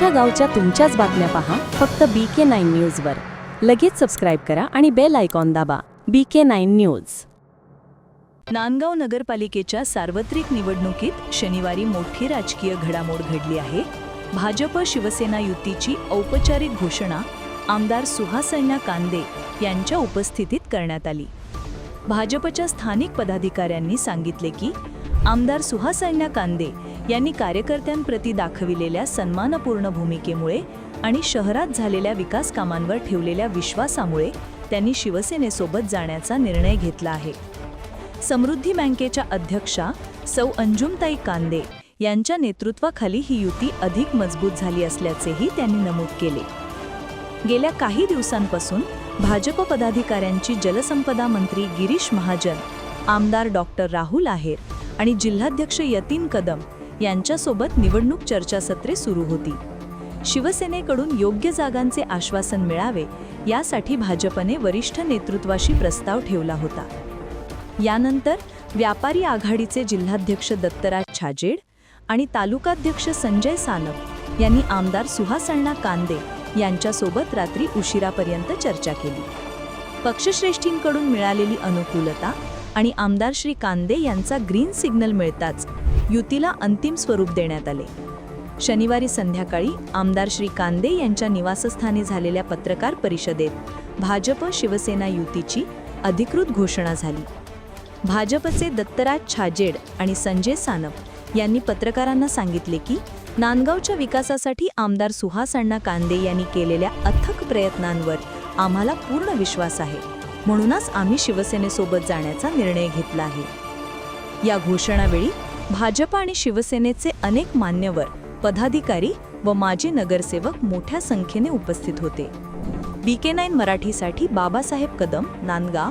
तुमच्या गावच्या तुमच्याच बातम्या पहा फक्त बी के नाईन न्यूजवर लगेच सबस्क्राईब करा आणि बेल आयकॉन दाबा. B K nine news Nandgaon नगरपालिकेच्या सार्वत्रिक निवडणुकीत शनिवारी मोठी राजकीय घडामोड घडली आहे. भाजप शिवसेना युतीची औपचारिक घोषणा आमदार सुहासण्या कांदे यांच्या उपस्थितीत करण्यात आली. भाजपच्या स्थानिक पदाधिकाऱ्यांनी सांगितले की आमदार सुहासण्या कांदे यांनी कार्यकर्त्यांप्रती दाखविलेल्या सन्मानपूर्ण भूमिकेमुळे आणि शहरात झालेल्या विकास कामांवर ठेवलेल्या विश्वासामुळे त्यांनी शिवसेनेसोबत जाण्याचा निर्णय घेतला आहे. समृद्धी बँकेच्या अध्यक्षा सौ अंजुमताई कांदे यांच्या नेतृत्वाखाली ही युती अधिक मजबूत झाली असल्याचेही त्यांनी नमूद केले. गेल्या काही दिवसांपासून भाजप पदाधिकाऱ्यांची जलसंपदा मंत्री गिरीश महाजन आमदार डॉक्टर राहुल आहेर आणि जिल्हाध्यक्ष यतीन कदम यांच्यासोबत निवडणूक चर्चासत्रे सुरू होती. शिवसेनेकडून योग्य जागांचे आश्वासन मिळावे यासाठी भाजपने वरिष्ठ नेतृत्वाशी प्रस्ताव ठेवला होता. यानंतर व्यापारी आघाडीचे जिल्हाध्यक्ष दत्तराज छाजेड आणि तालुकाध्यक्ष संजय सानप यांनी आमदार सुहासण्णा कांदे यांच्यासोबत रात्री उशिरापर्यंत चर्चा केली. पक्षश्रेष्ठींकडून मिळालेली अनुकूलता आणि आमदार श्री कांदे यांचा ग्रीन सिग्नल मिळताच युतीला अंतिम स्वरूप देण्यात आले. शनिवारी संध्याकाळी आमदार श्री कांदे यांच्या निवासस्थानी झालेल्या पत्रकार परिषदेत भाजप शिवसेना युतीची अधिकृत घोषणा झाली. भाजपचे दत्तराज छाजेड आणि संजय सानप यांनी पत्रकारांना सांगितले की नांदगावच्या विकासासाठी आमदार सुहास अण्णा कांदे यांनी केलेल्या अथक प्रयत्नांवर आम्हाला पूर्ण विश्वास आहे. म्हणूनच आम्ही शिवसेनेसोबत जाण्याचा निर्णय घेतला आहे. या घोषणावेळी भाजप आणि शिवसेनेचे अनेक मान्यवर पदाधिकारी व माजी नगरसेवक मोठ्या संख्येने उपस्थित होते. बी के नाईन मराठीसाठी बाबासाहेब कदम नांदगाव